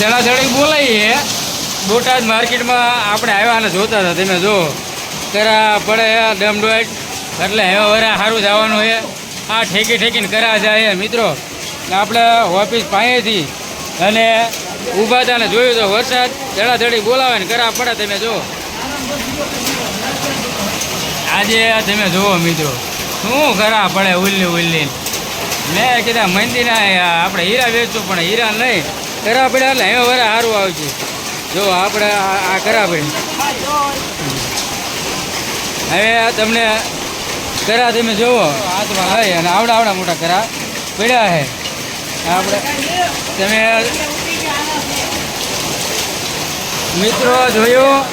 ધડાધડી બોલાવીએ બોટાદ માર્કેટમાં આપણે આવ્યા અને જોતા હતા. તમે જો કરા પડે ડમડોટ એટલે હવે વરા સારું જવાનું છે. આ ઠેકી ઠેકીને કરા જાય મિત્રો. આપણે ઓફિસ પાસેથી અને ઊભા હતા જોયું તો વરસાદ ધડાધડી બોલાવે ને કરા પડે, તમે જો આજે તમે જુઓ, મિત્રો. શું કરા પડે ઉલ્લી ઉલ્લી મેં કીધા, મંદિરના આપણે હીરા વેચશું, પણ હીરા નહીં. કરા પડ્યા એટલે હવે વરે સારું આવશે જો આપણે આ કરા પડી હવે તમને કરા તમે જુઓ હાથમાં લઈ અને આવડા આવડા મોટા કરા પડ્યા છે. આપણે તમે મિત્રો જોયું?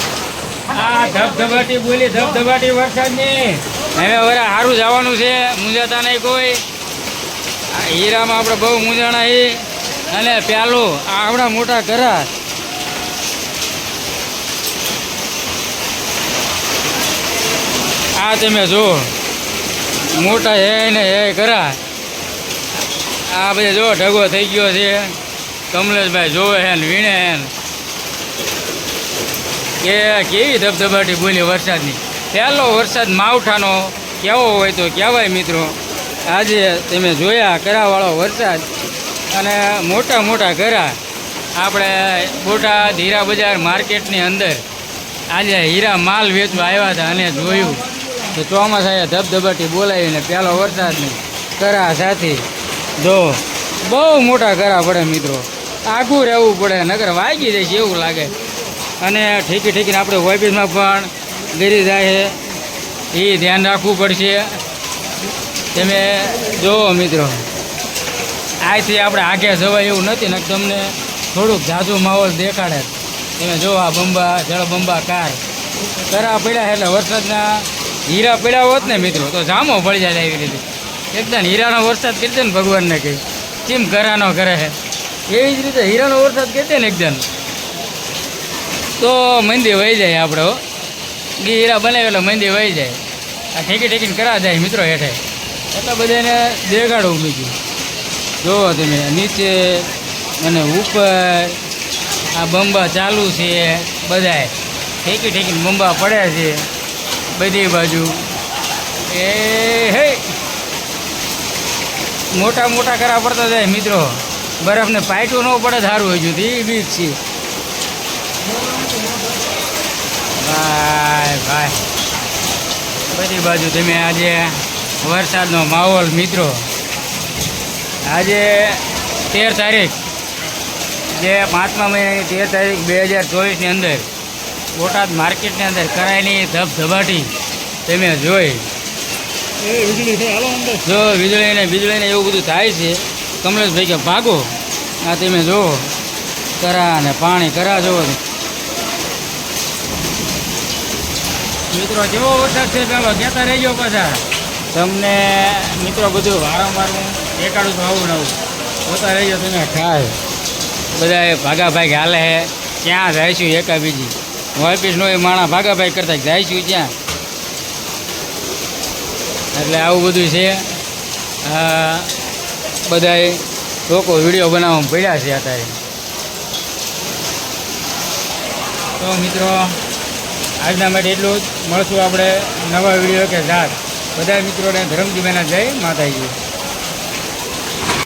આ ધબધબાટી બોલી, ધબધબાટી વરસાદની. હવે વરા સારું જવાનું છે. મુંજાતા નહીં કોઈ. હીરામાં આપણે બહુ મૂંઝાણા છે અને પેલું આવડા મોટા કરા આ તમે જો, મોટા હે ને હે કરા આ બધા જો ઢગો થઈ ગયો છે. કમલેશભાઈ જોવે હે ને વીણે હે કે કેવી ધબધબાટી બોલી વરસાદની. પહેલો વરસાદ માવઠાનો કેવો હોય તો કહેવાય મિત્રો. આજે તમે જોયા કરાવાળો વરસાદ. અને મોટા મોટા ઘરા આપણે મોટા ધીરા બજાર માર્કેટની અંદર આજે હીરા માલ વેચવા આવ્યા હતા અને જોયું. તો ચોમાસાએ ધબધબાટી બોલાવીને પહેલો વરસાદની કરા સાથે જો બહુ મોટા કરા પડે મિત્રો. આઘું રહેવું પડે નગર વાગી જાય છે એવું લાગે. અને ઠીકી ઠીકીને આપણે ઓફિસમાં પણ ગરી જાય છે. એ ધ્યાન રાખવું પડશે. તમે જુઓ મિત્રો. આથી આપણે આગે જવાય એવું નથી ને તમને થોડુંક જાજુ માહોલ દેખાડે. તમે જો આ બંબા, જળ બંબા કાર. કરા પડ્યા એટલે વરસાદના હીરા પડ્યા હોત ને મિત્રો, તો જામો પડી જાય એવી રીતે. એકદમ હીરાનો વરસાદ કરશે ને ભગવાનને કહી. કેમ કરાનો કરે છે? એવી જ રીતે હીરાનો વરસાદ કહેતે ને એકદમ. તો મંદિર વહી જાય આપણો ગી હીરા બનાવે એટલે મંદિર વહી જાય. આ ઠેકી ઠેકીને કરા જાય મિત્રો હેઠે. એટલે બધાને દેખાડવું બીજું. જોવો તમે નીચે અને ઉપર આ બંબા ચાલુ છે બધાય. ઠેકી ઠેકીને બંબા પડે છે બધી બાજુ. એ હે. મોટા મોટા કરા પડતા જાય મિત્રો. બરફને પાઇટું ન પડે સારું હોય તો એ બીક છે. ભાઈ ભાઈ. બધી બાજુ તમે આજે વરસાદનો માહોલ, મિત્રો. આજે તેર તારીખ જે પાંચમા મહિનાની તેર તારીખ બે હજાર ચોવીસની અંદર બોટાદ માર્કેટની અંદર કરાયેલી ધબધબાટી તમે જોઈ. જો વીજળીને વીજળીને એવું બધું થાય છે કમલેશભાઈ કે ભાગો. આ તમે જુઓ કરા ને પાણી કરા જુઓ. મિત્રો જેવો વરસાદ છે પેલો કહેતા રહેજો પાછા. તમને મિત્રો બધું વારંવાર હું દેખાડું છું આવું નવું જોતા રહેજો તમે ખાય. બધા ભાગાભાઈ હાલે હે. ક્યાં જાયશું એકા બીજી? ઓફિસનો એ માણા ભાગાભાઈ કરતા જાયશું ત્યાં એટલે આવું બધું છે. બધાએ બધાય લોકો વીડિયો બનાવવામાં પડ્યા છે અત્યારે. તો મિત્રો આજના માટે એટલું જ. મળશું આપણે નવા વીડિયો કે જાત બધા મિત્રોને ધરમજીભાઈના જય માતાજી.